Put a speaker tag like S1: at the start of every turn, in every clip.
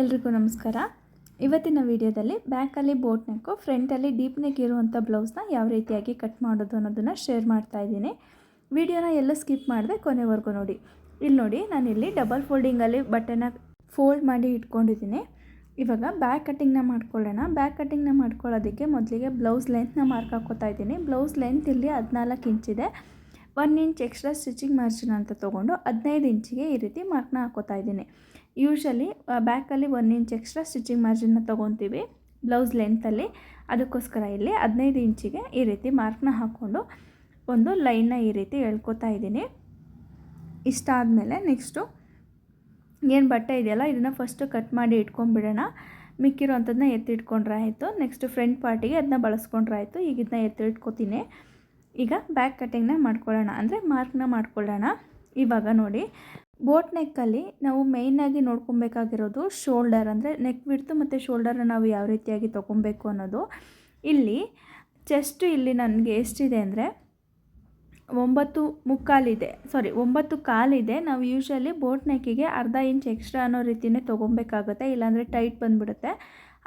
S1: ಎಲ್ರಿಗೂ ನಮಸ್ಕಾರ. ಇವತ್ತಿನ ವಿಡಿಯೋದಲ್ಲಿ ಬ್ಯಾಕಲ್ಲಿ ಬೋಟ್ ನೆಕ್ಕು, ಫ್ರಂಟಲ್ಲಿ ಡೀಪ್ ನೆಕ್ ಇರುವಂಥ ಬ್ಲೌಸ್ನ ಯಾವ ರೀತಿಯಾಗಿ ಕಟ್ ಮಾಡೋದು ಅನ್ನೋದನ್ನು ಶೇರ್ ಮಾಡ್ತಾ ಇದ್ದೀನಿ. ವಿಡಿಯೋನ ಎಲ್ಲ ಸ್ಕಿಪ್ ಮಾಡಿದೆ ಕೊನೆವರೆಗೂ ನೋಡಿ. ಇಲ್ಲಿ ನೋಡಿ, ನಾನಿಲ್ಲಿ ಡಬಲ್ ಫೋಲ್ಡಿಂಗಲ್ಲಿ ಬಟ್ಟೆನ ಫೋಲ್ಡ್ ಮಾಡಿ ಇಟ್ಕೊಂಡಿದ್ದೀನಿ. ಇವಾಗ ಬ್ಯಾಕ್ ಕಟ್ಟಿಂಗ್ನ ಮಾಡ್ಕೊಳ್ಳೋಣ. ಬ್ಯಾಕ್ ಕಟ್ಟಿಂಗ್ನ ಮಾಡ್ಕೊಳ್ಳೋದಕ್ಕೆ ಮೊದಲಿಗೆ ಬ್ಲೌಸ್ ಲೆಂತ್ನ ಮಾರ್ಕ್ ಹಾಕೋತಾ ಇದ್ದೀನಿ. ಬ್ಲೌಸ್ ಲೆಂತ್ ಇಲ್ಲಿ ಹದಿನಾಲ್ಕು ಇಂಚಿದೆ. One inch extra stitching margin ಅಂತ ತೊಗೊಂಡು ಹದಿನೈದು ಇಂಚಿಗೆ ಈ ರೀತಿ ಮಾರ್ಕ್ನ ಹಾಕೋತಾ ಇದ್ದೀನಿ. ಯೂಶಲಿ ಬ್ಯಾಕಲ್ಲಿ ಒನ್ ಇಂಚ್ ಎಕ್ಸ್ಟ್ರಾ ಸ್ಟಿಚಿಂಗ್ ಮಾರ್ಜಿನ್ನ ತೊಗೊತೀವಿ ಬ್ಲೌಸ್ ಲೆಂತಲ್ಲಿ ಅದಕ್ಕೋಸ್ಕರ ಇಲ್ಲಿ ಹದಿನೈದು ಇಂಚಿಗೆ ಈ ರೀತಿ ಮಾರ್ಕ್ನ ಹಾಕ್ಕೊಂಡು ಒಂದು ಲೈನ್ನ ಈ ರೀತಿ ಎಳ್ಕೊತಾ ಇದ್ದೀನಿ. ಇಷ್ಟ ಆದಮೇಲೆ ನೆಕ್ಸ್ಟು ಏನು ಬಟ್ಟೆ ಇದೆಯಲ್ಲ, ಇದನ್ನು ಫಸ್ಟು ಕಟ್ ಮಾಡಿ ಇಟ್ಕೊಂಡ್ಬಿಡೋಣ. ಮಿಕ್ಕಿರೋ ಅಂಥದ್ದನ್ನ ಎತ್ತಿಟ್ಕೊಂಡ್ರೆ ಆಯಿತು ನೆಕ್ಸ್ಟ್ ಫ್ರಂಟ್ ಪಾರ್ಟಿಗೆ ಅದನ್ನ ಬಳಸ್ಕೊಂಡ್ರೆ ಆಯಿತು ಈಗ ಇದನ್ನ ಎತ್ತಿಟ್ಕೋತೀನಿ. ಈಗ ಬ್ಯಾಕ್ ಕಟ್ಟಿಂಗ್ನ ಮಾಡ್ಕೊಳ್ಳೋಣ. ಅಂದರೆ ಮಾರ್ಕ್ನ ಮಾಡ್ಕೊಳ್ಳೋಣ. ಇವಾಗ ನೋಡಿ ಬೋಟ್ ನೆಕ್ಕಲ್ಲಿ ನಾವು ಮೇಯ್ನಾಗಿ ನೋಡ್ಕೊಬೇಕಾಗಿರೋದು ಶೋಲ್ಡರ್ ಅಂದರೆ ನೆಕ್ ಬಿಡ್ತು ಮತ್ತು ಶೋಲ್ಡರ್ನ ನಾವು ಯಾವ ರೀತಿಯಾಗಿ ತೊಗೊಬೇಕು ಅನ್ನೋದು. ಇಲ್ಲಿ ಚೆಸ್ಟು ಇಲ್ಲಿ ನನಗೆ ಎಷ್ಟಿದೆ ಅಂದರೆ ಒಂಬತ್ತು ಮುಕ್ಕಾಲಿದೆ ಸಾರಿ ಒಂಬತ್ತು ಕಾಲಿದೆ ನಾವು ಯೂಶಲಿ ಬೋಟ್ ನೆಕ್ಕಿಗೆ ಅರ್ಧ ಇಂಚ್ ಎಕ್ಸ್ಟ್ರಾ ಅನ್ನೋ ರೀತಿಯೇ ತೊಗೊಬೇಕಾಗುತ್ತೆ. ಇಲ್ಲಾಂದರೆ ಟೈಟ್ ಬಂದುಬಿಡುತ್ತೆ.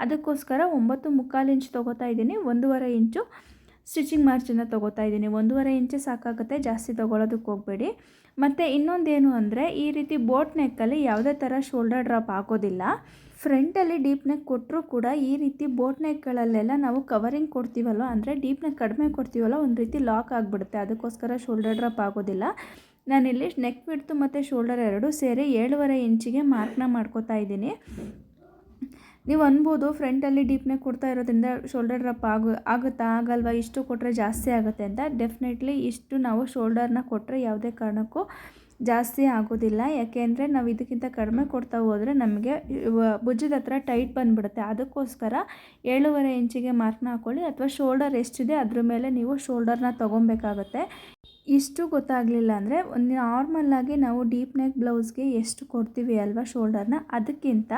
S1: ಅದಕ್ಕೋಸ್ಕರ ಒಂಬತ್ತು ಮುಕ್ಕಾಲು ಇಂಚ್ ತೊಗೋತಾ ಇದ್ದೀನಿ. ಒಂದೂವರೆ ಇಂಚು ಸ್ಟಿಚಿಂಗ್ ಮಾರ್ಜಿನ ತೊಗೋತಾ ಇದ್ದೀನಿ. ಒಂದೂವರೆ ಇಂಚು ಸಾಕಾಗುತ್ತೆ, ಜಾಸ್ತಿ ತೊಗೊಳೋದಕ್ಕೆ ಹೋಗಬೇಡಿ. ಮತ್ತು ಇನ್ನೊಂದೇನು ಅಂದರೆ, ಈ ರೀತಿ ಬೋಟ್ ನೆಕ್ಕಲ್ಲಿ ಯಾವುದೇ ಥರ ಶೋಲ್ಡರ್ ಡ್ರಾಪ್ ಆಗೋದಿಲ್ಲ. ಫ್ರಂಟಲ್ಲಿ ಡೀಪ್ ನೆಕ್ ಕೊಟ್ಟರೂ ಕೂಡ ಈ ರೀತಿ ಬೋಟ್ ನೆಕ್ಗಳಲ್ಲೆಲ್ಲ ನಾವು ಕವರಿಂಗ್ ಕೊಡ್ತೀವಲ್ಲ ಅಂದರೆ ಡೀಪ್ ನೆಕ್ ಕಡಿಮೆ ಕೊಡ್ತೀವಲ್ಲ ಒಂದು ರೀತಿ ಲಾಕ್ ಆಗಿಬಿಡುತ್ತೆ. ಅದಕ್ಕೋಸ್ಕರ ಶೋಲ್ಡರ್ ಡ್ರಾಪ್ ಆಗೋದಿಲ್ಲ. ನಾನಿಲ್ಲಿ ನೆಕ್ ಬಿಡ್ತು ಮತ್ತು ಶೋಲ್ಡರ್ ಎರಡೂ ಸೇರಿ ಏಳುವರೆ ಇಂಚಿಗೆ ಮಾರ್ಕ್ನ ಮಾಡ್ಕೋತಾ ಇದ್ದೀನಿ. ನೀವು ಅನ್ಬೋದು ಫ್ರಂಟಲ್ಲಿ ಡೀಪ್ನೆ ಕೊಡ್ತಾ ಇರೋದ್ರಿಂದ ಶೋಲ್ಡರ್ ರಪ್ ಆಗು, ಆಗುತ್ತಾ, ಆಗಲ್ವಾ, ಇಷ್ಟು ಕೊಟ್ಟರೆ ಜಾಸ್ತಿ ಆಗುತ್ತೆ ಅಂತ ಡೆಫಿನೆಟ್ಲಿ ಇಷ್ಟು ನಾವು ಶೋಲ್ಡರ್ನ ಕೊಟ್ಟರೆ ಯಾವುದೇ ಕಾರಣಕ್ಕೂ ಜಾಸ್ತಿ ಆಗೋದಿಲ್ಲ. ಯಾಕೆಂದರೆ ನಾವು ಇದಕ್ಕಿಂತ ಕಡಿಮೆ ಕೊಡ್ತಾ ಹೋದರೆ ನಮಗೆ ಭುಜದ ಹತ್ರ ಟೈಟ್ ಬಂದುಬಿಡುತ್ತೆ. ಅದಕ್ಕೋಸ್ಕರ ಏಳುವರೆ ಇಂಚಿಗೆ ಮಾರ್ಕ್ನ ಹಾಕ್ಕೊಳ್ಳಿ ಅಥವಾ ಶೋಲ್ಡರ್ ಎಷ್ಟಿದೆ ಅದ್ರ ಮೇಲೆ ನೀವು ಶೋಲ್ಡರ್ನ ತೊಗೊಬೇಕಾಗತ್ತೆ ಇಷ್ಟು ಗೊತ್ತಾಗಲಿಲ್ಲ ಅಂದರೆ ನಾರ್ಮಲ್ ನಾರ್ಮಲ್ಲಾಗಿ ನಾವು ಡೀಪ್ ನೆಕ್ ಬ್ಲೌಸ್ಗೆ ಎಷ್ಟು ಕೊಡ್ತೀವಿ ಅಲ್ವಾ ಶೋಲ್ಡರ್ನ ಅದಕ್ಕಿಂತ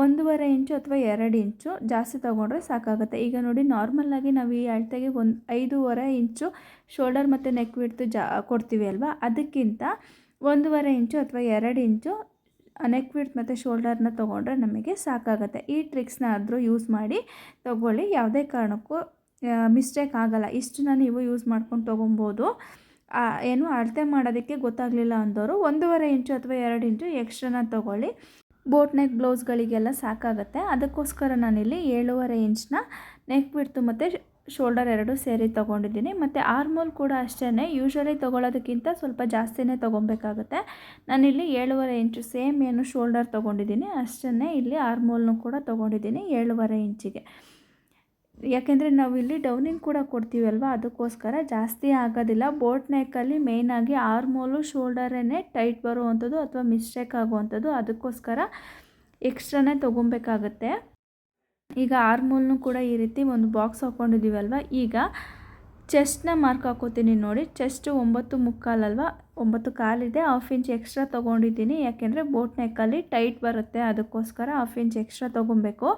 S1: ಒಂದೂವರೆ ಇಂಚು ಅಥವಾ ಎರಡು ಇಂಚು ಜಾಸ್ತಿ ತೊಗೊಂಡ್ರೆ ಸಾಕಾಗುತ್ತೆ. ಈಗ ನೋಡಿ ನಾರ್ಮಲ್ಲಾಗಿ ನಾವು ಈ ಅಳತೆಗೆ ಒಂದು ಐದೂವರೆ ಇಂಚು ಶೋಲ್ಡರ್ ಮತ್ತು ನೆಕ್ ಬಿಡ್ತು ಜಾ, ಕೊಡ್ತೀವಿ ಅಲ್ವಾ? ಅದಕ್ಕಿಂತ ಒಂದೂವರೆ ಇಂಚು ಅಥವಾ ಎರಡು ಇಂಚು ನೆಕ್ ವಿಡ್ತ್ ಮತ್ತು ಶೋಲ್ಡರ್ನ ತೊಗೊಂಡ್ರೆ ನಮಗೆ ಸಾಕಾಗುತ್ತೆ. ಈ ಟ್ರಿಕ್ಸ್ನ ಆದರೂ ಯೂಸ್ ಮಾಡಿ ತೊಗೊಳ್ಳಿ. ಯಾವುದೇ ಕಾರಣಕ್ಕೂ ಮಿಸ್ಟೇಕ್ ಆಗೋಲ್ಲ. ಇಷ್ಟನ್ನ ನೀವು ಯೂಸ್ ಮಾಡ್ಕೊಂಡು ತೊಗೊಬೋದು. ಏನು ಅಳತೆ ಮಾಡೋದಕ್ಕೆ ಗೊತ್ತಾಗಲಿಲ್ಲ ಅಂದವರು ಒಂದೂವರೆ ಇಂಚು ಅಥವಾ ಎರಡು ಇಂಚು ಎಕ್ಸ್ಟ್ರಾನ ತೊಗೊಳ್ಳಿ. ಬೋಟ್ ನೆಕ್ ಬ್ಲೌಸ್ಗಳಿಗೆಲ್ಲ ಸಾಕಾಗುತ್ತೆ. ಅದಕ್ಕೋಸ್ಕರ ನಾನಿಲ್ಲಿ ಏಳುವರೆ ಇಂಚ್ನ ನೆಕ್ ಬಿಡ್ತು ಮತ್ತು ಶೋಲ್ಡರ್ ಎರಡು ಸೇರಿ ತೊಗೊಂಡಿದ್ದೀನಿ. ಮತ್ತು ಆರ್ಮೋಲ್ ಕೂಡ ಅಷ್ಟೇ ಯೂಶ್ವಲಿ ತೊಗೊಳೋದಕ್ಕಿಂತ ಸ್ವಲ್ಪ ಜಾಸ್ತಿನೇ ತೊಗೊಬೇಕಾಗುತ್ತೆ. ನಾನಿಲ್ಲಿ ಏಳುವರೆ ಇಂಚು ಸೇಮ್ ಏನು ಶೋಲ್ಡರ್ ತೊಗೊಂಡಿದ್ದೀನಿ. ಅಷ್ಟೇ ಇಲ್ಲಿ ಆರ್ಮೋಲ್ನು ಕೂಡ ತೊಗೊಂಡಿದ್ದೀನಿ ಏಳುವರೆ ಇಂಚಿಗೆ. ಯಾಕೆಂದರೆ ನಾವಿಲ್ಲಿ ಡೌನಿಂಗ್ ಕೂಡ ಕೊಡ್ತೀವಲ್ವ ಅದಕ್ಕೋಸ್ಕರ ಜಾಸ್ತಿ ಆಗೋದಿಲ್ಲ. ಬೋಟ್ ನೆಕ್ಕಲ್ಲಿ ಮೇಯ್ನಾಗಿ ಆರ್ಮೋಲು ಶೋಲ್ಡರೇ ಟೈಟ್ ಬರುವಂಥದ್ದು ಅಥವಾ ಮಿಸ್ಟೇಕ್ ಆಗುವಂಥದ್ದು ಅದಕ್ಕೋಸ್ಕರ ಎಕ್ಸ್ಟ್ರಾನೇ ತೊಗೊಬೇಕಾಗತ್ತೆ ಈಗ ಆರ್ಮೋಲ್ನು ಕೂಡ ಈ ರೀತಿ ಒಂದು ಬಾಕ್ಸ್ ಹಾಕ್ಕೊಂಡಿದ್ದೀವಲ್ವ ಈಗ ಚೆಸ್ಟ್ನ ಮಾರ್ಕ್ ಹಾಕೋತೀನಿ ನೋಡಿ. ಚೆಸ್ಟ್ ಒಂಬತ್ತು ಮುಕ್ಕಾಲಲ್ವ ಒಂಬತ್ತು ಕಾಲಿದೆ ಹಾಫ್ ಇಂಚ್ ಎಕ್ಸ್ಟ್ರಾ ತೊಗೊಂಡಿದ್ದೀನಿ. ಯಾಕೆಂದರೆ ಬೋಟ್ ನೆಕ್ಕಲ್ಲಿ ಟೈಟ್ ಬರುತ್ತೆ. ಅದಕ್ಕೋಸ್ಕರ ಹಾಫ್ ಇಂಚ್ ಎಕ್ಸ್ಟ್ರಾ ತೊಗೊಬೇಕು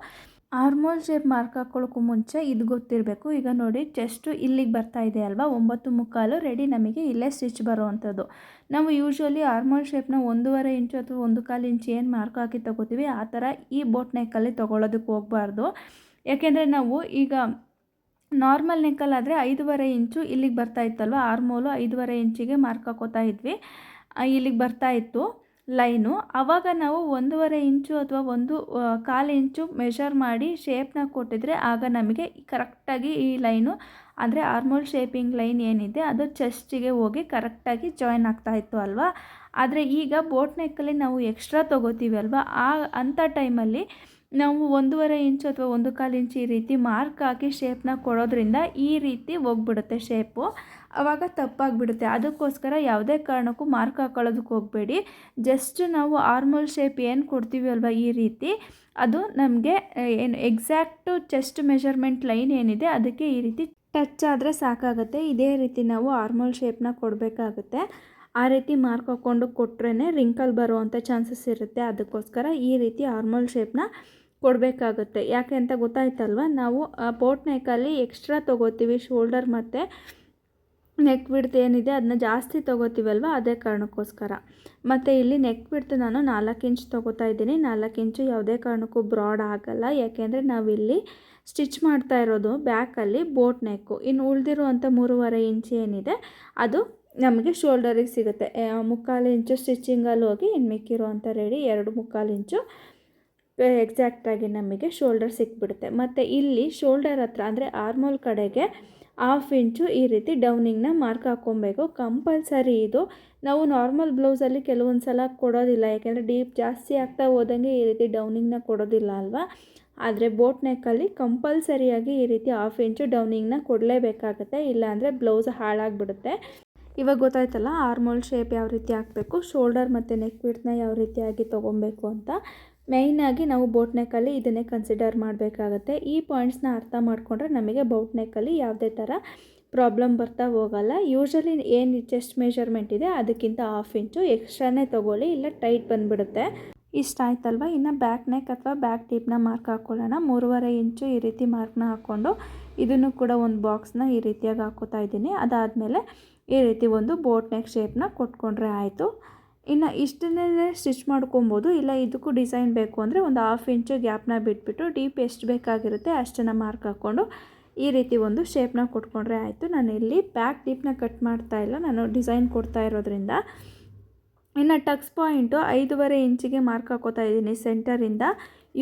S1: ಆರ್ಮೋಲ್ ಶೇಪ್ ಮಾರ್ಕ್ ಹಾಕ್ಕೊಳ್ಳೋಕ್ಕೂ ಮುಂಚೆ ಇದು ಗೊತ್ತಿರಬೇಕು. ಈಗ ನೋಡಿ ಚೆಸ್ಟು ಇಲ್ಲಿಗೆ ಬರ್ತಾ ಇದೆ ಅಲ್ವಾ? ಒಂಬತ್ತು ಮುಕ್ಕಾಲು ರೆಡಿ ನಮಗೆ ಇಲ್ಲೇ ಸ್ಟಿಚ್ ಬರೋವಂಥದ್ದು. ನಾವು ಯೂಶ್ವಲಿ ಆರ್ಮೋಲ್ ಶೇಪ್ನ ಒಂದೂವರೆ ಇಂಚು ಅಥವಾ ಒಂದು ಕಾಲು ಇಂಚು ಏನು ಮಾರ್ಕ್ ಹಾಕಿ ತೊಗೋತೀವಿ, ಆ ಥರ ಈ ಬೋಟ್ ನೆಕ್ಕಲ್ಲಿ ತೊಗೊಳೋದಕ್ಕೆ ಹೋಗಬಾರ್ದು. ಯಾಕೆಂದರೆ ನಾವು ಈಗ ನಾರ್ಮಲ್ ನೆಕ್ಕಲ್ಲಾದರೆ ಐದೂವರೆ ಇಂಚು ಇಲ್ಲಿಗೆ ಬರ್ತಾ ಇತ್ತಲ್ವ? ಆರ್ಮೋಲು ಐದೂವರೆ ಇಂಚಿಗೆ ಮಾರ್ಕ್ ಹಾಕೋತಾ ಇದ್ವಿ. ಇಲ್ಲಿಗೆ ಬರ್ತಾ ಇತ್ತು. ಲೈನು. ಆವಾಗ ನಾವು ಒಂದೂವರೆ ಇಂಚು ಅಥವಾ ಒಂದು ಕಾಲು ಇಂಚು ಮೆಷರ್ ಮಾಡಿ ಶೇಪ್ನ ಕೊಟ್ಟಿದ್ರೆ ಆಗ ನಮಗೆ ಕರೆಕ್ಟಾಗಿ ಈ ಲೈನು, ಅಂದರೆ ಆರ್ಮೋಲ್ ಶೇಪಿಂಗ್ ಲೈನ್ ಏನಿದೆ, ಅದು ಚೆಸ್ಟಿಗೆ ಹೋಗಿ ಕರೆಕ್ಟಾಗಿ ಜಾಯಿನ್ ಆಗ್ತಾ ಇತ್ತು ಅಲ್ವಾ? ಆದರೆ ಈಗ ಬೋಟ್ ನೆಕ್ಕಲ್ಲಿ ನಾವು ಎಕ್ಸ್ಟ್ರಾ ತೊಗೋತೀವಿ ಅಲ್ವಾ? ಆ ಅಂಥ ಟೈಮಲ್ಲಿ ನಾವು ಒಂದೂವರೆ ಇಂಚು ಅಥವಾ ಒಂದು ಕಾಲು ಇಂಚು ಈ ರೀತಿ ಮಾರ್ಕ್ ಹಾಕಿ ಶೇಪ್ನ ಕೊಡೋದ್ರಿಂದ ಈ ರೀತಿ ಹೋಗ್ಬಿಡುತ್ತೆ ಶೇಪು ಆವಾಗ ತಪ್ಪಾಗಿಬಿಡುತ್ತೆ. ಅದಕ್ಕೋಸ್ಕರ ಯಾವುದೇ ಕಾರಣಕ್ಕೂ ಮಾರ್ಕ್ ಹಾಕೊಳ್ಳೋದಕ್ಕೆ ಹೋಗಬೇಡಿ. ಜಸ್ಟ್ ನಾವು ಆರ್ಮಲ್ ಶೇಪ್ ಏನು ಕೊಡ್ತೀವಿ ಅಲ್ವಾ ಈ ರೀತಿ, ಅದು ನಮಗೆ ಏನು ಎಕ್ಸಾಕ್ಟು ಚೆಸ್ಟ್ ಮೆಷರ್ಮೆಂಟ್ ಲೈನ್ ಏನಿದೆ ಅದಕ್ಕೆ ಈ ರೀತಿ ಟಚ್ ಆದರೆ ಸಾಕಾಗುತ್ತೆ. ಇದೇ ರೀತಿ ನಾವು ಆರ್ಮಲ್ ಶೇಪ್ನ ಕೊಡಬೇಕಾಗುತ್ತೆ. ಆ ರೀತಿ ಮಾರ್ಕ್ ಹಾಕ್ಕೊಂಡು ಕೊಟ್ರೇ ರಿಂಕಲ್ ಬರುವಂಥ ಚಾನ್ಸಸ್ ಇರುತ್ತೆ. ಅದಕ್ಕೋಸ್ಕರ ಈ ರೀತಿ ಆರ್ಮಲ್ ಶೇಪ್ನ ಕೊಡಬೇಕಾಗುತ್ತೆ. ಯಾಕೆ ಅಂತ ಗೊತ್ತಾಯ್ತಲ್ವ? ನಾವು ಪೋರ್ಟ್ ನೆಕ್ಕಲ್ಲಿ ಎಕ್ಸ್ಟ್ರಾ ತೊಗೋತೀವಿ ಶೋಲ್ಡರ್ ಮತ್ತು ನೆಕ್ ಬಿಡ್ತು ಏನಿದೆ ಅದನ್ನ ಜಾಸ್ತಿ ತೊಗೋತೀವಲ್ವ? ಅದೇ ಕಾರಣಕ್ಕೋಸ್ಕರ. ಮತ್ತು ಇಲ್ಲಿ ನೆಕ್ ಬಿಡ್ತು ನಾನು ನಾಲ್ಕು ಇಂಚ್ ತೊಗೋತಾ ಇದ್ದೀನಿ. ನಾಲ್ಕು ಇಂಚು ಯಾವುದೇ ಕಾರಣಕ್ಕೂ ಬ್ರಾಡ್ ಆಗಲ್ಲ. ಯಾಕೆಂದರೆ ನಾವಿಲ್ಲಿ ಸ್ಟಿಚ್ ಮಾಡ್ತಾ ಇರೋದು ಬ್ಯಾಕಲ್ಲಿ ಬೋಟ್ ನೆಕ್ಕು. ಇನ್ನು ಉಳಿದಿರುವಂಥ ಮೂರುವರೆ ಇಂಚು ಏನಿದೆ, ಅದು ನಮಗೆ ಶೋಲ್ಡರಿಗೆ ಸಿಗುತ್ತೆ. ಮುಕ್ಕಾಲು ಇಂಚು ಸ್ಟಿಚಿಂಗಲ್ಲಿ ಹೋಗಿ ಇನ್ನು ಮಿಕ್ಕಿರುವಂಥ ರೆಡಿ ಎರಡು ಮುಕ್ಕಾಲು ಇಂಚು ಎಕ್ಸಾಕ್ಟಾಗಿ ನಮಗೆ ಶೋಲ್ಡರ್ ಸಿಕ್ಬಿಡುತ್ತೆ. ಮತ್ತು ಇಲ್ಲಿ ಶೋಲ್ಡರ್ ಹತ್ರ, ಅಂದರೆ ಆರ್ಮೋಲ್ ಕಡೆಗೆ ಹಾಫ್ ಇಂಚು ಈ ರೀತಿ ಡೌನಿಂಗ್ನ ಮಾರ್ಕ್ ಹಾಕ್ಕೊಬೇಕು. ಕಂಪಲ್ಸರಿ ಇದು. ನಾವು ನಾರ್ಮಲ್ ಬ್ಲೌಸಲ್ಲಿ ಕೆಲವೊಂದು ಸಲ ಕೊಡೋದಿಲ್ಲ. ಯಾಕೆಂದರೆ ಡೀಪ್ ಜಾಸ್ತಿ ಆಗ್ತಾ ಹೋದಂಗೆ ಈ ರೀತಿ ಡೌನಿಂಗ್ನ ಕೊಡೋದಿಲ್ಲ ಅಲ್ವಾ? ಆದರೆ ಬೋಟ್ ನೆಕ್ಕಲ್ಲಿ ಕಂಪಲ್ಸರಿಯಾಗಿ ಈ ರೀತಿ ಹಾಫ್ ಇಂಚು ಡೌನಿಂಗ್ನ ಕೊಡಲೇಬೇಕಾಗತ್ತೆ. ಇಲ್ಲಾಂದರೆ ಬ್ಲೌಸ್ ಹಾಳಾಗಿಬಿಡುತ್ತೆ. ಇವಾಗ ಗೊತ್ತಾಯ್ತಲ್ಲ ಆರ್ಮೋಲ್ ಶೇಪ್ ಯಾವ ರೀತಿ ಹಾಕಬೇಕು ಶೋಲ್ಡರ್ ಮತ್ತು ನೆಕ್ ವಿಡ್ತ್ನ ಯಾವ ರೀತಿಯಾಗಿ ತೊಗೊಬೇಕು ಅಂತ. ಮೇಯ್ನಾಗಿ ನಾವು ಬೋಟ್ ನೆಕ್ಕಲ್ಲಿ ಇದನ್ನೇ ಕನ್ಸಿಡರ್ ಮಾಡಬೇಕಾಗತ್ತೆ. ಈ ಪಾಯಿಂಟ್ಸ್ನ ಅರ್ಥ ಮಾಡಿಕೊಂಡ್ರೆ ನಮಗೆ ಬೋಟ್ ನೆಕ್ಕಲ್ಲಿ ಯಾವುದೇ ಥರ ಪ್ರಾಬ್ಲಮ್ ಬರ್ತಾ ಹೋಗಲ್ಲ. ಯೂಶ್ವಲಿ ಏನು ಚೆಸ್ಟ್ ಮೆಷರ್ಮೆಂಟ್ ಇದೆ ಅದಕ್ಕಿಂತ ಹಾಫ್ ಇಂಚು ಎಕ್ಸ್ಟ್ರಾನೇ ತೊಗೊಳ್ಳಿ, ಇಲ್ಲ ಟೈಟ್ ಬಂದುಬಿಡುತ್ತೆ. ಇಷ್ಟ ಆಯ್ತಲ್ವ ಇನ್ನು ಬ್ಯಾಕ್ ನೆಕ್ ಅಥವಾ ಬ್ಯಾಕ್ ಟೀಪ್ನ ಮಾರ್ಕ್ ಹಾಕ್ಕೊಳ್ಳೋಣ ಮೂರುವರೆ ಇಂಚು ಈ ರೀತಿ ಮಾರ್ಕ್ನ ಹಾಕ್ಕೊಂಡು ಇದನ್ನು ಕೂಡ ಒಂದು ಬಾಕ್ಸ್ನ ಈ ರೀತಿಯಾಗಿ ಹಾಕೋತಾ ಇದ್ದೀನಿ. ಅದಾದಮೇಲೆ ಈ ರೀತಿ ಒಂದು ಬೋಟ್ ನೆಕ್ ಶೇಪ್ನ ಕೊಟ್ಕೊಂಡ್ರೆ ಆಯಿತು. ಇನ್ನು ಇಷ್ಟನ್ನೇ ಸ್ಟಿಚ್ ಮಾಡ್ಕೊಬೋದು. ಇಲ್ಲ ಇದಕ್ಕೂ ಡಿಸೈನ್ ಬೇಕು ಅಂದರೆ ಒಂದು ಹಾಫ್ ಇಂಚು ಗ್ಯಾಪ್ನ ಬಿಟ್ಬಿಟ್ಟು ಡೀಪ್ ಎಷ್ಟು ಬೇಕಾಗಿರುತ್ತೆ ಅಷ್ಟನ್ನು ಮಾರ್ಕ್ ಹಾಕ್ಕೊಂಡು ಈ ರೀತಿ ಒಂದು ಶೇಪ್ನ ಕೊಟ್ಕೊಂಡ್ರೆ ಆಯಿತು. ನಾನು ಇಲ್ಲಿ ಬ್ಯಾಕ್ ಡೀಪ್ನ ಕಟ್ ಮಾಡ್ತಾ ಇಲ್ಲ. ನಾನು ಡಿಸೈನ್ ಕೊಡ್ತಾ ಇರೋದ್ರಿಂದ. ಇನ್ನು ಟಕ್ಸ್ ಪಾಯಿಂಟು ಐದೂವರೆ ಇಂಚಿಗೆ ಮಾರ್ಕ್ ಹಾಕೋತಾ ಇದ್ದೀನಿ ಸೆಂಟರಿಂದ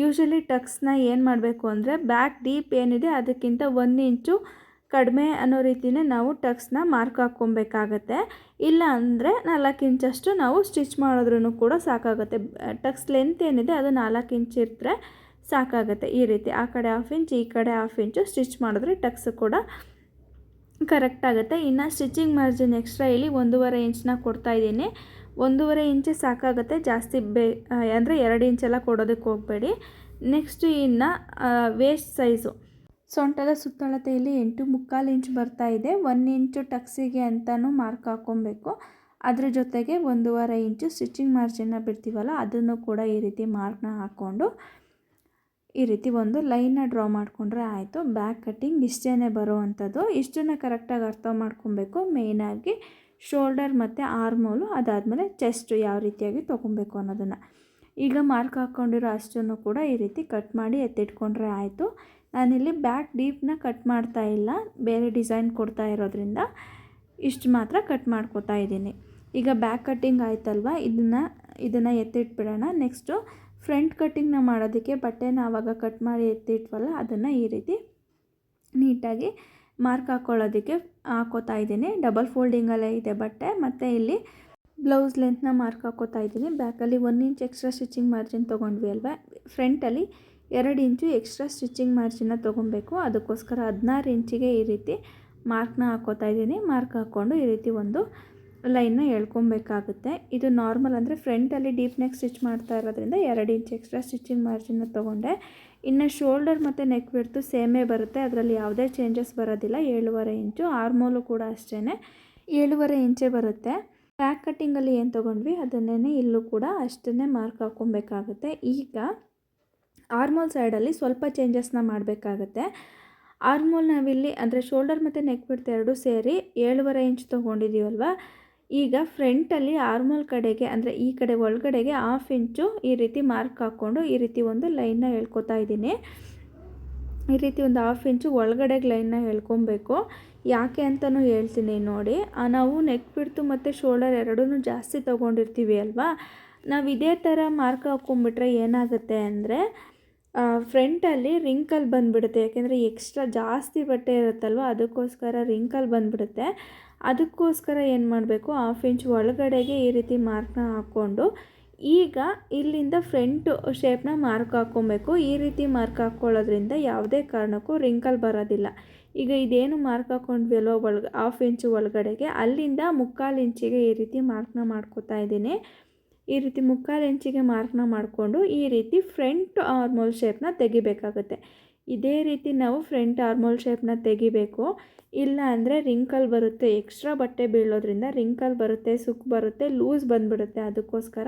S1: ಯೂಶ್ವಲಿ ಟಕ್ಸ್ನ ಏನು ಮಾಡಬೇಕು ಅಂದರೆ ಬ್ಯಾಕ್ ಡೀಪ್ ಏನಿದೆ ಅದಕ್ಕಿಂತ ಒಂದು ಇಂಚು ಕಡಿಮೆ ಅನ್ನೋ ರೀತಿಯೇ ನಾವು ಟಕ್ಸ್ನ ಮಾರ್ಕ್ ಹಾಕ್ಕೊಬೇಕಾಗತ್ತೆ. ಇಲ್ಲ ಅಂದರೆ ನಾಲ್ಕು ಇಂಚಷ್ಟು ನಾವು ಸ್ಟಿಚ್ ಮಾಡಿದ್ರೂ ಕೂಡ ಸಾಕಾಗುತ್ತೆ. ಟಕ್ಸ್ ಲೆಂತ್ ಏನಿದೆ ಅದು ನಾಲ್ಕು ಇಂಚ್ ಇದ್ದರೆ ಸಾಕಾಗುತ್ತೆ ಈ ರೀತಿ. ಆ ಕಡೆ ಹಾಫ್ ಇಂಚ್, ಈ ಕಡೆ ಹಾಫ್ ಇಂಚು ಸ್ಟಿಚ್ ಮಾಡಿದ್ರೆ ಟಕ್ಸ್ ಕೂಡ ಕರೆಕ್ಟ್ ಆಗುತ್ತೆ. ಇನ್ನು ಸ್ಟಿಚಿಂಗ್ ಮಾರ್ಜಿನ್ ಎಕ್ಸ್ಟ್ರಾ ಇಲ್ಲಿ ಒಂದೂವರೆ ಇಂಚನ್ನ ಕೊಡ್ತಾ ಇದ್ದೀನಿ. ಒಂದೂವರೆ ಇಂಚೆ ಸಾಕಾಗುತ್ತೆ. ಜಾಸ್ತಿ ಬೇ, ಅಂದರೆ ಎರಡು ಇಂಚೆಲ್ಲ ಕೊಡೋದಕ್ಕೆ ಹೋಗಬೇಡಿ. ನೆಕ್ಸ್ಟು ಇನ್ನು ವೇಸ್ಟ್ ಸೈಜು ಸೊಂಟದ ಸುತ್ತಳತೆಯಲ್ಲಿ ಎಂಟು ಮುಕ್ಕಾಲು ಇಂಚು ಬರ್ತಾ ಇದೆ. ಒನ್ ಇಂಚು ಟಕ್ಸಿಗೆ ಅಂತಲೂ ಮಾರ್ಕ್ ಹಾಕ್ಕೊಬೇಕು ಅದ್ರ ಜೊತೆಗೆ ಒಂದೂವರೆ ಇಂಚು ಸ್ಟಿಚಿಂಗ್ ಮಾರ್ಜಿನ್ನ ಬಿಡ್ತೀವಲ್ಲ, ಅದನ್ನು ಕೂಡ ಈ ರೀತಿ ಮಾರ್ಕ್ನ ಹಾಕ್ಕೊಂಡು ಈ ರೀತಿ ಒಂದು ಲೈನ್ನ ಡ್ರಾ ಮಾಡಿಕೊಂಡ್ರೆ ಆಯಿತು. ಬ್ಯಾಕ್ ಕಟ್ಟಿಂಗ್ ಇಷ್ಟೇ ಬರೋ ಅಂಥದ್ದು ಇಷ್ಟನ್ನು ಕರೆಕ್ಟಾಗಿ ಅರ್ಥ ಮಾಡ್ಕೊಬೇಕು. ಮೇಯ್ನಾಗಿ ಶೋಲ್ಡರ್ ಮತ್ತು ಆರ್ಮೋಲು ಅದಾದಮೇಲೆ ಚೆಸ್ಟ್ ಯಾವ ರೀತಿಯಾಗಿ ತೊಗೊಬೇಕು ಅನ್ನೋದನ್ನು. ಈಗ ಮಾರ್ಕ್ ಹಾಕ್ಕೊಂಡಿರೋ ಅಷ್ಟನ್ನು ಕೂಡ ಈ ರೀತಿ ಕಟ್ ಮಾಡಿ ಎತ್ತಿಟ್ಕೊಂಡ್ರೆ ಆಯಿತು. ನಾನಿಲ್ಲಿ ಬ್ಯಾಕ್ ಡೀಪ್ನ ಕಟ್ ಮಾಡ್ತಾ ಇಲ್ಲ, ಬೇರೆ ಡಿಸೈನ್ ಕೊಡ್ತಾ ಇರೋದ್ರಿಂದ ಇಷ್ಟು ಮಾತ್ರ ಕಟ್ ಮಾಡ್ಕೊತಾ ಇದ್ದೀನಿ. ಈಗ ಬ್ಯಾಕ್ ಕಟ್ಟಿಂಗ್ ಆಯ್ತಲ್ವ? ಇದನ್ನು ಇದನ್ನು ಎತ್ತಿಟ್ಬಿಡೋಣ. ನೆಕ್ಸ್ಟು ಫ್ರಂಟ್ ಕಟ್ಟಿಂಗ್ನ ಮಾಡೋದಕ್ಕೆ ಬಟ್ಟೆನ ಆವಾಗ ಕಟ್ ಮಾಡಿ ಎತ್ತಿಟ್ವಲ್ಲ, ಅದನ್ನು ಈ ರೀತಿ ನೀಟಾಗಿ ಮಾರ್ಕ್ ಹಾಕ್ಕೊಳ್ಳೋದಕ್ಕೆ ಹಾಕೋತಾ ಇದ್ದೀನಿ. ಡಬಲ್ ಫೋಲ್ಡಿಂಗಲ್ಲೇ ಇದೆ ಬಟ್ಟೆ, ಮತ್ತು ಇಲ್ಲಿ ಬ್ಲೌಸ್ ಲೆಂತ್ನ ಮಾರ್ಕ್ ಹಾಕೋತಾ ಇದ್ದೀನಿ. ಬ್ಯಾಕಲ್ಲಿ one inch extra stitching margin ತೊಗೊಂಡ್ವಿ ಅಲ್ವಾ? ಫ್ರಂಟಲ್ಲಿ ಎರಡು ಇಂಚು ಎಕ್ಸ್ಟ್ರಾ ಸ್ಟಿಚಿಂಗ್ ಮಾರ್ಜಿನ ತೊಗೊಬೇಕು ಅದಕ್ಕೋಸ್ಕರ ಹದಿನಾರು ಇಂಚಿಗೆ ಈ ರೀತಿ ಮಾರ್ಕ್ನ ಹಾಕೋತಾ ಇದ್ದೀನಿ. ಮಾರ್ಕ್ ಹಾಕ್ಕೊಂಡು ಈ ರೀತಿ ಒಂದು ಲೈನ್ನ ಎಳ್ಕೊಬೇಕಾಗುತ್ತೆ ಇದು ನಾರ್ಮಲ್ ಅಂದರೆ ಫ್ರಂಟಲ್ಲಿ ಡೀಪ್ ನೆಕ್ ಸ್ಟಿಚ್ ಮಾಡ್ತಾ ಇರೋದ್ರಿಂದ ಎರಡು ಇಂಚು ಎಕ್ಸ್ಟ್ರಾ ಸ್ಟಿಚಿಂಗ್ ಮಾರ್ಜಿನ ತೊಗೊಂಡೆ. ಇನ್ನು ಶೋಲ್ಡರ್ ಮತ್ತು ನೆಕ್ ಬಿಡ್ತು ಸೇಮೇ ಬರುತ್ತೆ. ಅದರಲ್ಲಿ ಯಾವುದೇ ಚೇಂಜಸ್ ಬರೋದಿಲ್ಲ. ಏಳುವರೆ ಇಂಚು, ಆರ್ಮೋಲು ಕೂಡ ಅಷ್ಟೇ ಏಳುವರೆ ಇಂಚೇ ಬರುತ್ತೆ. ಬ್ಯಾಕ್ ಕಟ್ಟಿಂಗಲ್ಲಿ ಏನು ತೊಗೊಂಡ್ವಿ? ಅದನ್ನೇ ಇಲ್ಲೂ ಕೂಡ ಅಷ್ಟನ್ನೇ ಮಾರ್ಕ್ ಹಾಕ್ಕೊಬೇಕಾಗುತ್ತೆ ಈಗ ಆರ್ಮೋಲ್ ಸೈಡಲ್ಲಿ ಸ್ವಲ್ಪ ಚೇಂಜಸ್ನ ಮಾಡಬೇಕಾಗತ್ತೆ. ಆರ್ಮೋಲ್ ನಾವಿಲ್ಲಿ ಅಂದರೆ ಶೋಲ್ಡರ್ ಮತ್ತು ನೆಕ್ ಬಿಡ್ತು ಎರಡೂ ಸೇರಿ ಏಳುವರೆ ಇಂಚ್ ತೊಗೊಂಡಿದ್ದೀವಲ್ವ? ಈಗ ಫ್ರಂಟಲ್ಲಿ ಆರ್ಮೋಲ್ ಕಡೆಗೆ ಅಂದರೆ ಈ ಕಡೆ ಒಳಗಡೆಗೆ ಹಾಫ್ ಇಂಚು ಈ ರೀತಿ ಮಾರ್ಕ್ ಹಾಕ್ಕೊಂಡು ಈ ರೀತಿ ಒಂದು ಲೈನ್ನ ಹೇಳ್ಕೊತಾ ಇದ್ದೀನಿ. ಈ ರೀತಿ ಒಂದು ಹಾಫ್ ಇಂಚು ಒಳಗಡೆಗೆ ಲೈನ್ನ ಹೇಳ್ಕೊಬೇಕು. ಯಾಕೆ ಅಂತಲೂ ಹೇಳ್ತೀನಿ ನೋಡಿ. ನಾವು ನೆಕ್ ಬಿಡ್ತು ಮತ್ತು ಶೋಲ್ಡರ್ ಎರಡೂ ಜಾಸ್ತಿ ತೊಗೊಂಡಿರ್ತೀವಿ ಅಲ್ವಾ? ನಾವು ಇದೇ ಥರ ಮಾರ್ಕ್ ಹಾಕ್ಕೊಂಬಿಟ್ರೆ ಏನಾಗುತ್ತೆ ಅಂದರೆ ಫ್ರಂಟಲ್ಲಿ ರಿಂಕಲ್ ಬಂದುಬಿಡುತ್ತೆ. ಯಾಕೆಂದರೆ ಎಕ್ಸ್ಟ್ರಾ ಜಾಸ್ತಿ ಬಟ್ಟೆ ಇರುತ್ತಲ್ವ, ಅದಕ್ಕೋಸ್ಕರ ರಿಂಕಲ್ ಬಂದುಬಿಡುತ್ತೆ. ಅದಕ್ಕೋಸ್ಕರ ಏನು ಮಾಡಬೇಕು? ಹಾಫ್ ಇಂಚ್ ಒಳಗಡೆಗೆ ಈ ರೀತಿ ಮಾರ್ಕ್ನ ಹಾಕ್ಕೊಂಡು, ಈಗ ಇಲ್ಲಿಂದ ಫ್ರಂಟ್ ಶೇಪ್ನ ಮಾರ್ಕ್ ಹಾಕ್ಕೊಬೇಕು. ಈ ರೀತಿ ಮಾರ್ಕ್ ಹಾಕ್ಕೊಳ್ಳೋದ್ರಿಂದ ಯಾವುದೇ ಕಾರಣಕ್ಕೂ ರಿಂಕಲ್ ಬರೋದಿಲ್ಲ. ಈಗ ಇದೇನು ಮಾರ್ಕ್ ಹಾಕ್ಕೊಂಡ್ವಿ ಅಲ್ವೋ ಒಳಗೆ ಹಾಫ್ ಇಂಚು ಒಳಗಡೆಗೆ, ಅಲ್ಲಿಂದ ಮುಕ್ಕಾಲು ಇಂಚಿಗೆ ಈ ರೀತಿ ಮಾರ್ಕ್ನ ಮಾಡ್ಕೋತಾ ಇದ್ದೀನಿ. ಈ ರೀತಿ ಮುಕ್ಕಾಲು ಇಂಚಿಗೆ ಮಾರ್ಕ್ನ ಮಾಡಿಕೊಂಡು ಈ ರೀತಿ ಫ್ರಂಟ್ ಆರ್ಮೋಲ್ ಶೇಪ್ನ ತೆಗಿಬೇಕಾಗುತ್ತೆ. ಇದೇ ರೀತಿ ನಾವು ಫ್ರಂಟ್ ಆರ್ಮೋಲ್ ಶೇಪ್ನ ತೆಗಿಬೇಕು. ಇಲ್ಲ ಅಂದರೆ ರಿಂಕಲ್ ಬರುತ್ತೆ, ಎಕ್ಸ್ಟ್ರಾ ಬಟ್ಟೆ ಬೀಳೋದ್ರಿಂದ ರಿಂಕಲ್ ಬರುತ್ತೆ, ಸುಕ್ ಬರುತ್ತೆ, ಲೂಸ್ ಬಂದುಬಿಡುತ್ತೆ. ಅದಕ್ಕೋಸ್ಕರ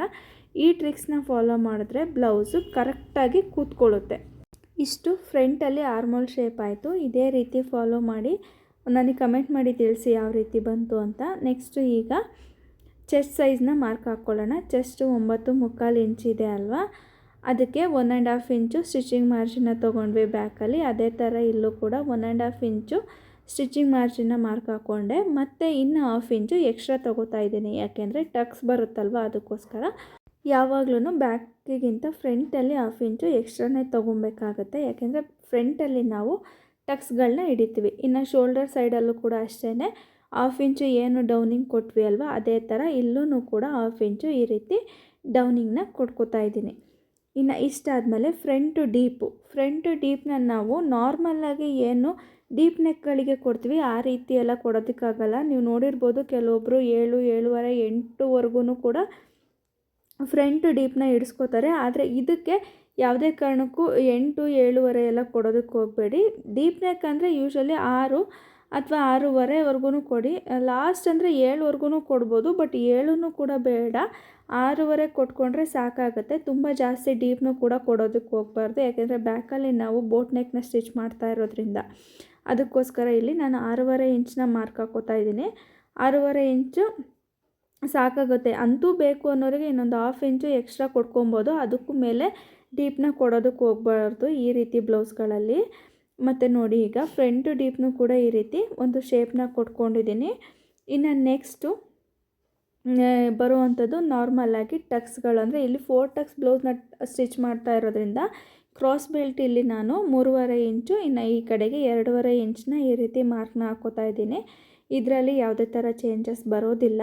S1: ಈ ಟ್ರಿಕ್ಸ್ನ ಫಾಲೋ ಮಾಡಿದ್ರೆ ಬ್ಲೌಸು ಕರೆಕ್ಟಾಗಿ ಕೂತ್ಕೊಳ್ಳುತ್ತೆ. ಇಷ್ಟು ಫ್ರಂಟಲ್ಲಿ ಆರ್ಮೋಲ್ ಶೇಪ್ ಆಯಿತು. ಇದೇ ರೀತಿ ಫಾಲೋ ಮಾಡಿ ನನಗೆ ಕಮೆಂಟ್ ಮಾಡಿ ತಿಳಿಸಿ ಯಾವ ರೀತಿ ಬಂತು ಅಂತ. ನೆಕ್ಸ್ಟು ಈಗ ಚೆಸ್ಟ್ ಸೈಜ್ನ ಮಾರ್ಕ್ ಹಾಕ್ಕೊಳ್ಳೋಣ ಚೆಸ್ಟ್ ಒಂಬತ್ತು ಮುಕ್ಕಾಲು ಇಂಚ್ ಇದೆ ಅಲ್ವಾ? ಅದಕ್ಕೆ one and half inch stitching ಮಾರ್ಜಿನ ತೊಗೊಂಡ್ವಿ ಬ್ಯಾಕಲ್ಲಿ ಅದೇ ಥರ ಇಲ್ಲೂ ಕೂಡ one and half inch stitching margin mark ಹಾಕ್ಕೊಂಡೆ ಮತ್ತು ಇನ್ನು ಹಾಫ್ ಇಂಚು ಎಕ್ಸ್ಟ್ರಾ ತೊಗೋತಾ ಇದ್ದೀನಿ. ಯಾಕೆಂದರೆ ಟಕ್ಸ್ ಬರುತ್ತಲ್ವ ಅದಕ್ಕೋಸ್ಕರ. ಯಾವಾಗಲೂ ಬ್ಯಾಕಿಗಿಂತ ಫ್ರಂಟಲ್ಲಿ ಹಾಫ್ ಇಂಚು ಎಕ್ಸ್ಟ್ರಾನೇ ತೊಗೊಬೇಕಾಗತ್ತೆ ಯಾಕೆಂದರೆ ಫ್ರಂಟಲ್ಲಿ ನಾವು ಟಕ್ಸ್ಗಳನ್ನ ಹಿಡಿತೀವಿ. ಇನ್ನು ಶೋಲ್ಡರ್ ಸೈಡಲ್ಲೂ ಕೂಡ ಅಷ್ಟೇ ಹಾಫ್ ಇಂಚು ಏನು ಡೌನಿಂಗ್ ಕೊಟ್ವಿ ಅಲ್ವಾ, ಅದೇ ಥರ ಇಲ್ಲೂ ಕೂಡ ಹಾಫ್ ಇಂಚು ಈ ರೀತಿ ಡೌನಿಂಗ್ನ ಕೊಟ್ಕೋತಾ ಇದ್ದೀನಿ. ಇನ್ನು ಇಷ್ಟಾದಮೇಲೆ ಫ್ರಂಟು ಡೀಪು ಫ್ರಂಟು ಡೀಪ್ನ ನಾವು ನಾರ್ಮಲ್ಲಾಗಿ ಏನು ಡೀಪ್ ನೆಕ್ಗಳಿಗೆ ಕೊಡ್ತೀವಿ, ಆ ರೀತಿ ಎಲ್ಲ ಕೊಡೋದಕ್ಕಾಗಲ್ಲ. ನೀವು ನೋಡಿರ್ಬೋದು ಕೆಲವೊಬ್ಬರು ಏಳು, ಏಳುವರೆ, ಎಂಟುವರೆಗೂ ಕೂಡ ಫ್ರಂಟು ಡೀಪ್ನ ಇಡಿಸ್ಕೋತಾರೆ. ಆದರೆ ಇದಕ್ಕೆ ಯಾವುದೇ ಕಾರಣಕ್ಕೂ ಎಂಟು, ಏಳುವರೆ ಎಲ್ಲ ಕೊಡೋದಕ್ಕೆ ಹೋಗಬೇಡಿ. ಡೀಪ್ ನೆಕ್ ಅಂದರೆ ಯೂಶ್ವಲಿ ಆರು ಅಥವಾ ಆರೂವರೆವರೆಗೂ ಕೊಡಿ. ಲಾಸ್ಟ್ ಅಂದರೆ ಏಳುವರೆಗೂ ಕೊಡ್ಬೋದು, ಬಟ್ ಏಳೂ ಕೂಡ ಬೇಡ. ಆರೂವರೆ ಕೊಟ್ಕೊಂಡ್ರೆ ಸಾಕಾಗುತ್ತೆ. ತುಂಬ ಜಾಸ್ತಿ ಡೀಪ್ನೂ ಕೂಡ ಕೊಡೋದಕ್ಕೆ ಹೋಗ್ಬಾರ್ದು. ಯಾಕೆಂದರೆ ಬ್ಯಾಕಲ್ಲಿ ನಾವು ಬೋಟ್ ನೆಕ್ನ ಸ್ಟಿಚ್ ಮಾಡ್ತಾ ಇರೋದ್ರಿಂದ. ಅದಕ್ಕೋಸ್ಕರ ಇಲ್ಲಿ ನಾನು ಆರೂವರೆ ಇಂಚನ್ನ ಮಾರ್ಕ್ ಹಾಕೋತಾ ಇದ್ದೀನಿ. ಆರೂವರೆ ಇಂಚು ಸಾಕಾಗುತ್ತೆ. ಅಂತೂ ಬೇಕು ಅನ್ನೋರಿಗೆ ಇನ್ನೊಂದು ಹಾಫ್ ಇಂಚು ಎಕ್ಸ್ಟ್ರಾ ಕೊಟ್ಕೊಬೋದು. ಅದಕ್ಕೂ ಮೇಲೆ ಡೀಪ್ನ ಕೊಡೋದಕ್ಕೆ ಹೋಗ್ಬಾರ್ದು ಈ ರೀತಿ ಬ್ಲೌಸ್ಗಳಲ್ಲಿ. ಮತ್ತು ನೋಡಿ ಈಗ ಫ್ರಂಟು ಡೀಪ್ನು ಕೂಡ ಈ ರೀತಿ ಒಂದು ಶೇಪ್ನ ಕೊಟ್ಕೊಂಡಿದ್ದೀನಿ. ಇನ್ನು ನೆಕ್ಸ್ಟು ಬರುವಂಥದ್ದು ನಾರ್ಮಲಾಗಿ ಟಕ್ಸ್ಗಳು ಅಂದರೆ ಇಲ್ಲಿ ಫೋರ್ ಟಕ್ಸ್ ಬ್ಲೌಸ್ನ ಸ್ಟಿಚ್ ಮಾಡ್ತಾ ಇರೋದ್ರಿಂದ ಕ್ರಾಸ್ ಬೆಲ್ಟ್ ಇಲ್ಲಿ ನಾನು ಮೂರುವರೆ ಇಂಚು, ಇನ್ನು ಈ ಕಡೆಗೆ ಎರಡೂವರೆ ಇಂಚನ್ನ ಈ ರೀತಿ ಮಾರ್ಕ್ನ ಹಾಕೋತಾ ಇದ್ದೀನಿ. ಇದರಲ್ಲಿ ಯಾವುದೇ ಥರ ಚೇಂಜಸ್ ಬರೋದಿಲ್ಲ.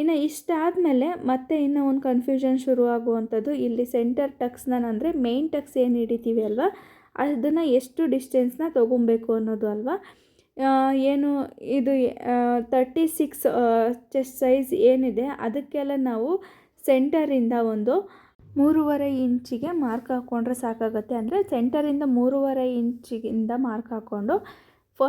S1: ಇನ್ನು ಇಷ್ಟಾದಮೇಲೆ ಮತ್ತೆ ಇನ್ನು ಒಂದು ಕನ್ಫ್ಯೂಷನ್ ಶುರು ಆಗುವಂಥದ್ದು ಇಲ್ಲಿ ಸೆಂಟರ್ ಟಕ್ಸ್ನ ಅಂದರೆ ಮೇಯ್ನ್ ಟಕ್ಸ್ ಏನು ಹಿಡಿತೀವಿ ಅಲ್ವಾ? ಅದನ್ನು ಎಷ್ಟು ಡಿಸ್ಟೆನ್ಸ್ನ ತೊಗೊಬೇಕು ಅನ್ನೋದು ಅಲ್ವಾ? ಏನು ಇದು ತರ್ಟಿ ಸಿಕ್ಸ್ ಚೆಸ್ಟ್ ಸೈಜ್ ಏನಿದೆ, ಅದಕ್ಕೆಲ್ಲ ನಾವು ಸೆಂಟರಿಂದ ಒಂದು ಮೂರುವರೆ ಇಂಚಿಗೆ ಮಾರ್ಕ್ ಹಾಕ್ಕೊಂಡ್ರೆ ಸಾಕಾಗುತ್ತೆ. ಅಂದರೆ ಸೆಂಟರಿಂದ ಮೂರುವರೆ ಇಂಚಿಗಿಂದ ಮಾರ್ಕ್ ಹಾಕ್ಕೊಂಡು ಫ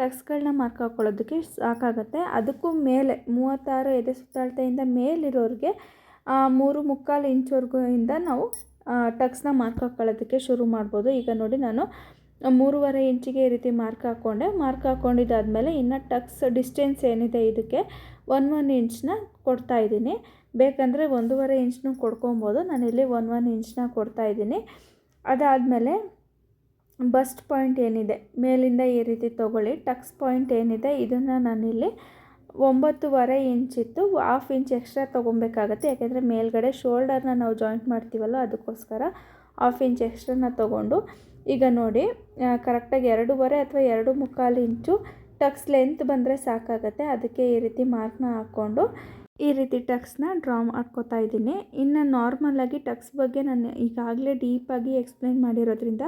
S1: ಟಕ್ಸ್ಗಳನ್ನ ಮಾರ್ಕ್ ಹಾಕ್ಕೊಳ್ಳೋದಕ್ಕೆ ಸಾಕಾಗುತ್ತೆ. ಅದಕ್ಕೂ ಮೇಲೆ, ಮೂವತ್ತಾರು ಎದೆ ಸುತ್ತಾಳತೆಯಿಂದ ಮೇಲಿರೋರಿಗೆ ಮೂರು ಮುಕ್ಕಾಲು ಇಂಚ್ವರೆಗೂ ಇಂದ ನಾವು ಟಕ್ಸ್ನ ಮಾರ್ಕ್ ಹಾಕ್ಕೊಳ್ಳೋದಕ್ಕೆ ಶುರು ಮಾಡ್ಬೋದು. ಈಗ ನೋಡಿ ನಾನು ಮೂರುವರೆ ಇಂಚಿಗೆ ಈ ರೀತಿ ಮಾರ್ಕ್ ಹಾಕ್ಕೊಂಡೆ. ಮಾರ್ಕ್ ಹಾಕ್ಕೊಂಡಿದ್ದಾದಮೇಲೆ ಇನ್ನು ಟಕ್ಸ್ ಡಿಸ್ಟೆನ್ಸ್ ಏನಿದೆ ಇದಕ್ಕೆ, ಒನ್ ಒನ್ ಇಂಚ್ನ ಕೊಡ್ತಾ ಇದ್ದೀನಿ. ಬೇಕಂದರೆ ಒಂದೂವರೆ ಇಂಚ್ನೂ ಕೊಡ್ಕೊಬೋದು. ನಾನಿಲ್ಲಿ ಒನ್ ಒನ್ ಇಂಚ್ನ ಕೊಡ್ತಾ ಇದ್ದೀನಿ. ಅದಾದಮೇಲೆ ಬಸ್ಟ್ ಪಾಯಿಂಟ್ ಏನಿದೆ, ಮೇಲಿಂದ ಈ ರೀತಿ ತೊಗೊಳ್ಳಿ. ಟಕ್ಸ್ ಪಾಯಿಂಟ್ ಏನಿದೆ, ಇದನ್ನು ನಾನಿಲ್ಲಿ ಒಂಬತ್ತುವರೆ ಇಂಚಿತ್ತು ಹಾಫ್ ಇಂಚ್ ಎಕ್ಸ್ಟ್ರಾ ತೊಗೊಬೇಕಾಗತ್ತೆ ಯಾಕೆಂದರೆ ಮೇಲ್ಗಡೆ ಶೋಲ್ಡರ್ನ ನಾವು ಜಾಯಿಂಟ್ ಮಾಡ್ತೀವಲ್ಲ, ಅದಕ್ಕೋಸ್ಕರ ಹಾಫ್ ಇಂಚ್ ಎಕ್ಸ್ಟ್ರಾನ ತೊಗೊಂಡು. ಈಗ ನೋಡಿ ಕರೆಕ್ಟಾಗಿ ಎರಡೂವರೆ ಅಥವಾ ಎರಡು ಮುಕ್ಕಾಲು ಇಂಚು ಟಕ್ಸ್ ಲೆಂತ್ ಬಂದರೆ ಸಾಕಾಗತ್ತೆ. ಅದಕ್ಕೆ ಈ ರೀತಿ ಮಾರ್ಕ್ನ ಹಾಕ್ಕೊಂಡು ಈ ರೀತಿ ಟಕ್ಸ್ನ ಡ್ರಾ ಮಾಡ್ಕೋತಾ ಇದ್ದೀನಿ. ಇನ್ನು ನಾರ್ಮಲಾಗಿ ಟಕ್ಸ್ ಬಗ್ಗೆ ನಾನು ಈಗಾಗಲೇ ಡೀಪಾಗಿ ಎಕ್ಸ್ಪ್ಲೈನ್ ಮಾಡಿರೋದ್ರಿಂದ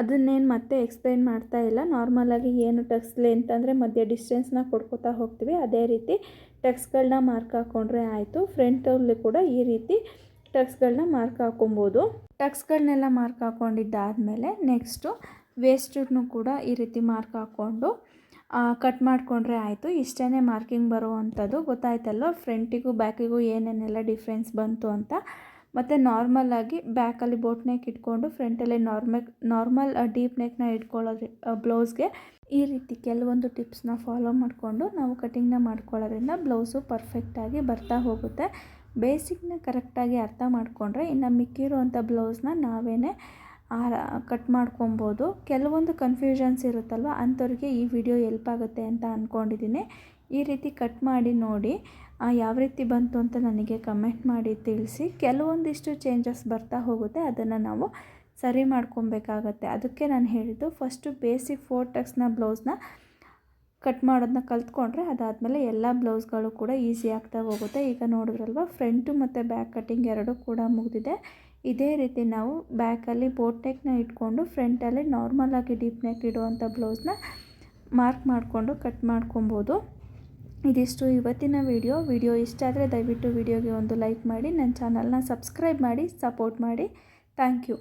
S1: ಅದನ್ನೇನು ಮತ್ತೆ ಎಕ್ಸ್ಪ್ಲೈನ್ ಮಾಡ್ತಾ ಇಲ್ಲ. ನಾರ್ಮಲಾಗಿ ಏನು ಟಕ್ಸ್ ಲೆಂತ್ ಅಂದರೆ ಮಧ್ಯ ಡಿಸ್ಟೆನ್ಸ್ನ ಕೊಡ್ಕೋತಾ ಹೋಗ್ತೀವಿ. ಅದೇ ರೀತಿ ಟಕ್ಸ್ಗಳನ್ನ ಮಾರ್ಕ್ ಹಾಕ್ಕೊಂಡ್ರೆ ಆಯಿತು. ಫ್ರಂಟಲ್ಲಿ ಕೂಡ ಈ ರೀತಿ ಟಕ್ಸ್ಗಳನ್ನ ಮಾರ್ಕ್ ಹಾಕೊಬೋದು. ಟಕ್ಸ್ಗಳನ್ನೆಲ್ಲ ಮಾರ್ಕ್ ಹಾಕ್ಕೊಂಡಿದ್ದಾದಮೇಲೆ ನೆಕ್ಸ್ಟು ವೇಸ್ಟನ್ನು ಕೂಡ ಈ ರೀತಿ ಮಾರ್ಕ್ ಹಾಕ್ಕೊಂಡು ಕಟ್ ಮಾಡಿಕೊಂಡ್ರೆ ಆಯಿತು. ಇಷ್ಟೇ ಮಾರ್ಕಿಂಗ್ ಬರುವಂಥದ್ದು ಗೊತ್ತಾಯ್ತಲ್ಲ ಫ್ರಂಟಿಗೂ ಬ್ಯಾಕಿಗೂ ಏನೇನೆಲ್ಲ ಡಿಫ್ರೆನ್ಸ್ ಬಂತು ಅಂತ. ಮತ್ತು ನಾರ್ಮಲಾಗಿ ಬ್ಯಾಕಲ್ಲಿ ಬೋಟ್ ನೆಕ್ ಇಟ್ಕೊಂಡು ಫ್ರಂಟಲ್ಲಿ ನಾರ್ಮಲ್ ನಾರ್ಮಲ್ ಡೀಪ್ ನೆಕ್ನ ಇಟ್ಕೊಳ್ಳೋದು ಬ್ಲೌಸ್ಗೆ ಈ ರೀತಿ ಕೆಲವೊಂದು ಟಿಪ್ಸ್ನ ಫಾಲೋ ಮಾಡಿಕೊಂಡು ನಾವು ಕಟಿಂಗ್ನ ಮಾಡ್ಕೊಳ್ಳೋದ್ರಿಂದ ಬ್ಲೌಸು ಪರ್ಫೆಕ್ಟಾಗಿ ಬರ್ತಾ ಹೋಗುತ್ತೆ. ಬೇಸಿಕ್ನ ಕರೆಕ್ಟಾಗಿ ಅರ್ಥ ಮಾಡಿಕೊಂಡ್ರೆ ಇನ್ನು ಮಿಕ್ಕಿರುವಂಥ ಬ್ಲೌಸ್ನ ನಾವೇ ಕಟ್ ಮಾಡ್ಕೊಬೋದು. ಕೆಲವೊಂದು ಕನ್ಫ್ಯೂಷನ್ಸ್ ಇರುತ್ತಲ್ವ, ಅಂಥವ್ರಿಗೆ ಈ ವಿಡಿಯೋ ಎಲ್ಪ್ ಆಗುತ್ತೆ ಅಂತ ಅಂದ್ಕೊಂಡಿದ್ದೀನಿ ಈ ರೀತಿ ಕಟ್ ಮಾಡಿ ನೋಡಿ. ಯಾವ ರೀತಿ ಬಂತು ಅಂತ ನನಗೆ ಕಮೆಂಟ್ ಮಾಡಿ ತಿಳಿಸಿ. ಕೆಲವೊಂದಿಷ್ಟು ಚೇಂಜಸ್ ಬರ್ತಾ ಹೋಗುತ್ತೆ. ಅದನ್ನು ನಾವು ಸರಿ ಮಾಡ್ಕೊಬೇಕಾಗತ್ತೆ. ಅದಕ್ಕೆ ನಾನು ಹೇಳಿದ್ದು ಫಸ್ಟು ಬೇಸಿಕ್ ಫೋರ್ ಟಕ್ಸ್ನ ಬ್ಲೌಸ್ನ ಕಟ್ ಮಾಡೋದನ್ನ ಕಲ್ತ್ಕೊಂಡ್ರೆ ಅದಾದಮೇಲೆ ಎಲ್ಲ ಬ್ಲೌಸ್ಗಳು ಕೂಡ ಈಸಿ ಆಗ್ತಾ ಹೋಗುತ್ತೆ. ಈಗ ನೋಡಿದ್ರಲ್ವ ಫ್ರಂಟು ಮತ್ತು ಬ್ಯಾಕ್ ಕಟ್ಟಿಂಗ್ ಎರಡೂ ಕೂಡ ಮುಗಿದಿದೆ. ಇದೇ ರೀತಿ ನಾವು ಬ್ಯಾಕಲ್ಲಿ ಬೋಟ್ ನೆಕ್ನ ಇಟ್ಕೊಂಡು ಫ್ರಂಟಲ್ಲಿ ನಾರ್ಮಲಾಗಿ ಡೀಪ್ ನೆಕ್ ಇಡುವಂಥ ಬ್ಲೌಸ್ನ ಮಾರ್ಕ್ ಮಾಡಿಕೊಂಡು ಕಟ್ ಮಾಡ್ಕೊಬೋದು. ಇದಿಷ್ಟು ಇವತ್ತಿನ ವಿಡಿಯೋ. ವಿಡಿಯೋ ಇಷ್ಟ ಆದರೆ ದಯವಿಟ್ಟು ವಿಡಿಯೋಗೆ ಒಂದು ಲೈಕ್ ಮಾಡಿ, ನನ್ನ ಚಾನಲ್ನ ಸಬ್ಸ್ಕ್ರೈಬ್ ಮಾಡಿ, ಸಪೋರ್ಟ್ ಮಾಡಿ. Thank you.